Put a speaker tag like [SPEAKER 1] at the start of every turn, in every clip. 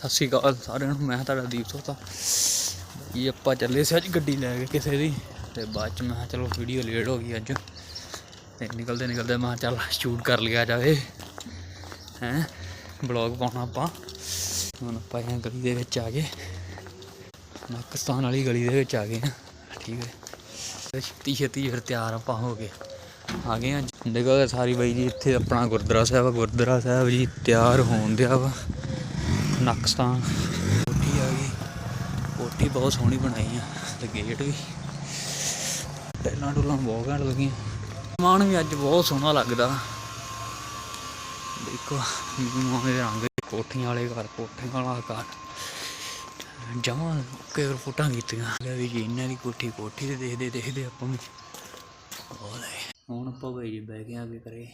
[SPEAKER 1] ਸਤਿ ਸ਼੍ਰੀ ਅਕਾਲ ਸਾਰਿਆਂ ਨੂੰ, ਮੈਂ ਤੁਹਾਡਾ ਦੀਪ ਸੋਤਾ। ਇਹ ਆਪਾਂ ਚੱਲੇ ਸੀ ਅੱਜ ਗੱਡੀ ਲੈ ਕੇ ਕਿਸੇ ਦੀ, ਤੇ ਬਾਅਦ ਚ ਮੈਂ ਕਿਹਾ ਚਲੋ ਵੀਡੀਓ ਲੇਟ ਹੋ ਗਈ ਅੱਜ। ਤੇ ਨਿਕਲਦੇ ਨਿਕਲਦੇ ਮੈਂ ਕਿਹਾ ਚੱਲ ਸ਼ੂਟ ਕਰ ਲਿਆ ਜਾਵੇ। ਹੈਂ ਬਲੌਗ ਪਾਉਣਾ ਆਪਾਂ। ਹੁਣ ਆਪਾਂ ਇਹ ਗਲੀ ਦੇ ਵਿੱਚ ਆ ਗਏ। ਪਾਕਿਸਤਾਨ ਵਾਲੀ ਗਲੀ ਦੇ ਵਿੱਚ ਆ ਗਏ ਹਾਂ, ਠੀਕ ਹੈ। ਤੇ ਛੇਤੀ ਛੇਤੀ ਫਿਰ ਤਿਆਰ ਆਪਾਂ ਹੋ ਗਏ। ਆ ਗਏ ਆ ਦੇਖੋ ਸਾਰੀ ਬਾਈ ਜੀ ਇੱਥੇ ਆਪਣਾ ਗੁਰਦੁਆਰਾ ਸਾਹਿਬ ਗੁਰਦੁਆਰਾ ਸਾਹਿਬ ਜੀ ਤਿਆਰ ਹੋਣ ਦਿਆ ਵਾ। ਨਕਸਤਾਨ ਕੋਠੀ ਆ ਗਈ। ਕੋਠੀ ਬਹੁਤ ਸੋਹਣੀ ਬਣਾਈ ਆ, ਤੇ ਗੇਟ ਵੀ। ਟੈਲਾਂ ਟੁਲਾਂ ਬਹੁਤ ਘੈਂਟ ਲੱਗੀਆਂ। ਸਮਾਨ ਵੀ ਅੱਜ ਬਹੁਤ ਸੋਹਣਾ ਲੱਗਦਾ। ਦੇਖੋ ਨਵੇਂ ਰੰਗ ਕੋਠੀਆਂ ਵਾਲੇ ਘਰ, ਕੋਠੀਆਂ ਵਾਲਾ ਘਰ। ਜਮਾਂ ਕੇ ਫੋਟਾਂ ਕੀਤੀਆਂ ਲੈ ਵੀ ਜੀ, ਇਹਨਾਂ ਦੀ ਕੋਠੀ ਕੋਠੀ ਤੇ ਦੇਖਦੇ ਦੇਖਦੇ ਆਪਾਂ ਵੀ। ਉਹ ਹੁਣ ਆਪਾਂ ਬਈ ਜੀ ਬਹਿ ਕੇ ਆ ਕੇ ਕਰੇ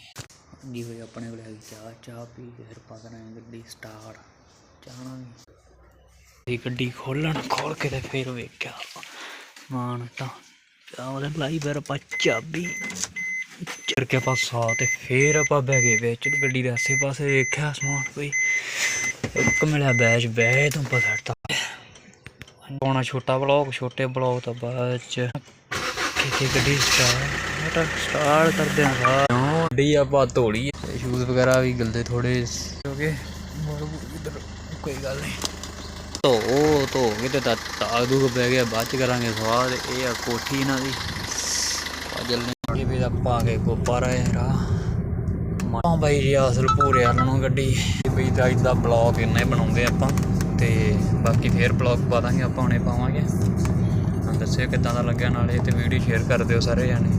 [SPEAKER 1] ਜੀ ਹੋਈ ਆਪਣੇ ਕੋਲ ਹੈਗੀ ਚਾਹ ਚਾਹ ਪੀ ਕੇ ਫਿਰ ਪਾ ਕਰਾਂਗੇ ਗੱਡੀ ਸਟਾਰਟ ਚਾਹਣਾ ਵੀ। ਗੱਡੀ ਖੋਲਣ, ਖੋਲ ਕੇ ਤੇ ਫਿਰ ਵੇਖਿਆ। ਮਾਨ ਤਾਂ ਉਹਦੇ ਲਾਈ ਫਿਰ ਆਪਾਂ ਚਾਬੀ। ਚੜ ਕੇ ਆਪਾਂ ਸਾ ਤੇ ਫਿਰ ਆਪਾਂ ਬਹਿ ਗਏ ਵਿੱਚ ਗੱਡੀ ਦੇ ਆਸੇ ਪਾਸੇ ਵੇਖਿਆ ਸਮਾਨ ਕੋਈ। ਇੱਕ ਮਿਲਿਆ ਬੈਜ ਬਹਿ ਤੋਂ ਪਤਾ ਪਾਉਣਾ ਛੋਟਾ ਬਲੌਗ, ਛੋਟੇ ਬਲੌਗ ਤੋਂ ਬਾਅਦ ਚ ਕਿਤੇ ਗੱਡੀ ਸਟਾਰਟ ਸਟਾਰਟ ਕਰਦੇ ਆ ਗੱਡੀ ਆਪਾਂ ਧੋਲੀ। ਸ਼ੂਜ਼ ਵਗੈਰਾ ਵੀ ਗਲਦੇ ਥੋੜੇ ਹੋ ਗਏ ਇਧਰ ਕੋਈ ਗੱਲ ਨਹੀਂ। ਧੋ ਧੋ ਕੇ ਤੇ ਤਾਂ ਦੂਗ ਪੈ ਗਿਆ, ਬਾਅਦ ਚ ਕਰਾਂਗੇ ਸਵਾਦ, ਇਹ ਆ ਕੋਠੀ ਇਹਨਾਂ ਦੀ। ਅਜਲ ਇਹ ਵੀ ਆਪਾਂ ਪਾ ਕੇ ਗੋਪਾਰਾ ਯਾਰਾ ਮਾਂ ਬਾਈ ਜੀ ਅਸਲ ਪੂਰੇ ਵਾਲ ਨੂੰ ਗੱਡੀ। ਬਈ ਦਾ ਇਦਾਂ ਬਲੌਗ ਇੰਨੇ ਬਣਾਉਂਦੇ ਆਪਾਂ, ਤੇ ਬਾਕੀ ਫੇਰ ਬਲੌਗ ਪਾ ਦਾਂਗੇ, ਆਪਾਂ ਹੁਣੇ ਪਾਵਾਂਗੇ। ਹਾਂ ਦੱਸਿਓ ਕਿੱਦਾਂ ਦਾ ਲੱਗਿਆ, ਨਾਲੇ ਤੇ ਵੀਡੀਓ ਸ਼ੇਅਰ ਕਰ ਦਿਓ ਸਾਰੇ ਜਾਣੇ।